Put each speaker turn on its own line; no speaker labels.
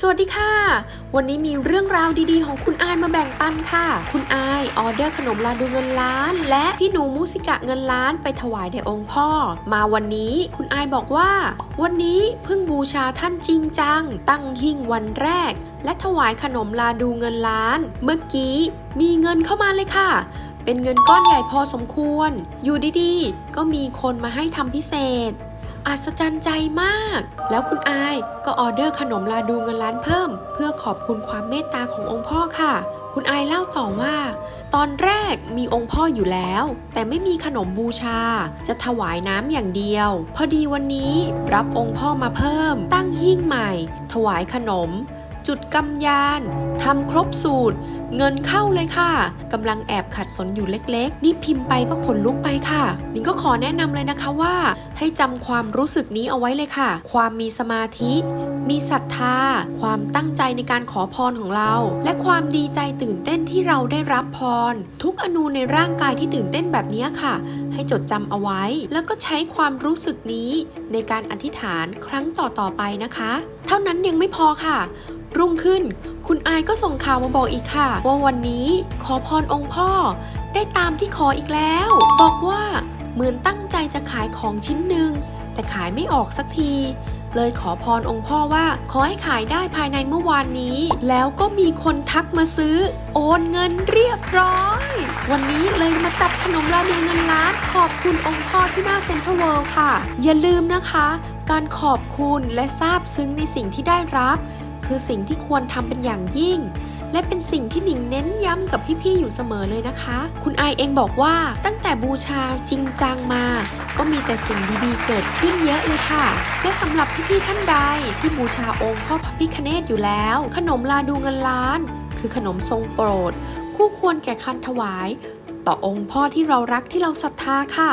สวัสดีค่ะ วันนี้มีเรื่องราวดีๆ ของคุณอายมาแบ่งปันค่ะ คุณอายออเดอร์ขนมลาดูเงินล้าน และพี่หนูมูสิกะเงินล้านไปถวายแด่องค์พ่อ มาวันนี้คุณอายบอกว่า วันนี้เพิ่งบูชาท่านจริงจัง ตั้งหิ้งวันแรก และถวายขนมลาดูเงินล้าน เมื่อกี้มีเงินเข้ามาเลยค่ะเป็นเงินก้อนใหญ่พอสมควร อยู่ดีๆ ก็มีคนมาให้ทำพิเศษ อัศจรรย์ใจมาก แล้วคุณอายก็ออเดอร์ขนมลาดูเงินล้านเพิ่ม เพื่อขอบคุณความเมตตาขององค์พ่อค่ะ คุณอายเล่าต่อว่า ตอนแรกมีองค์พ่ออยู่แล้ว แต่ไม่มีขนมบูชา จะถวายน้ำอย่างเดียว พอดีวันนี้รับองค์พ่อมาเพิ่ม ตั้งหิ้งใหม่ ถวายขนม จุดกำยานทำครบสูตร เงินเข้าเลยค่ะกำลังแอบขัดสนอยู่เล็กๆ นี่พิมพ์ไปก็ขนลุกไปค่ะนิงก็ขอแนะนำเลยนะคะว่า ให้จำความรู้สึกนี้เอาไว้เลยค่ะ ความมีสมาธิ มีศรัทธา ความตั้งใจในการขอพรของเรา และความดีใจตื่นเต้นที่เราได้รับพร ทุกอนูในร่างกายที่ตื่นเต้นแบบนี้ค่ะ ให้จดจำเอาไว้ แล้วก็ใช้ความรู้สึกนี้ ในการอธิษฐานครั้งต่อๆไปนะคะ เท่านั้นยังไม่พอค่ะ รุ่งขึ้น คุณอายก็ส่งข่าวมาบอกอีกค่ะ ว่าวันนี้ขอพรองค์พ่อ ได้ตามที่ขออีกแล้ว บอกว่าเหมือนตั้งใจจะขายของชิ้นหนึ่งแต่ขายไม่ออกสักที เลยขอพรองค์พ่อว่าขอให้ขายได้ภายในเมื่อวานนี้ แล้วก็มีคนทักมาซื้อ โอนเงินเรียบร้อย วันนี้เลยมาจับขนมลาดูเงินล้าน ขอบคุณองค์พ่อที่หน้าเซ็นทรัลเวิลด์ค่ะ อย่าลืมนะคะ การขอบคุณและซาบซึ้งในสิ่งที่ได้รับ คือสิ่งที่ควรทำเป็นอย่างยิ่ง และเป็นสิ่งที่หนิงเน้นย้ำกับพี่ๆอยู่เสมอเลยนะคะ คุณไอเองบอกว่าตั้งแต่บูชาจริงจังมา ก็มีแต่สิ่งดีๆเกิดขึ้นเยอะเลยค่ะ และสำหรับพี่ๆท่านใดที่บูชาองค์พ่อพระพิคเนตอยู่แล้ว ขนมลาดูเงินล้าน คือขนมทรงโปรด คู่ควรแก่คันถวาย ต่อองค์พ่อที่เรารักที่เราศรัทธาค่ะ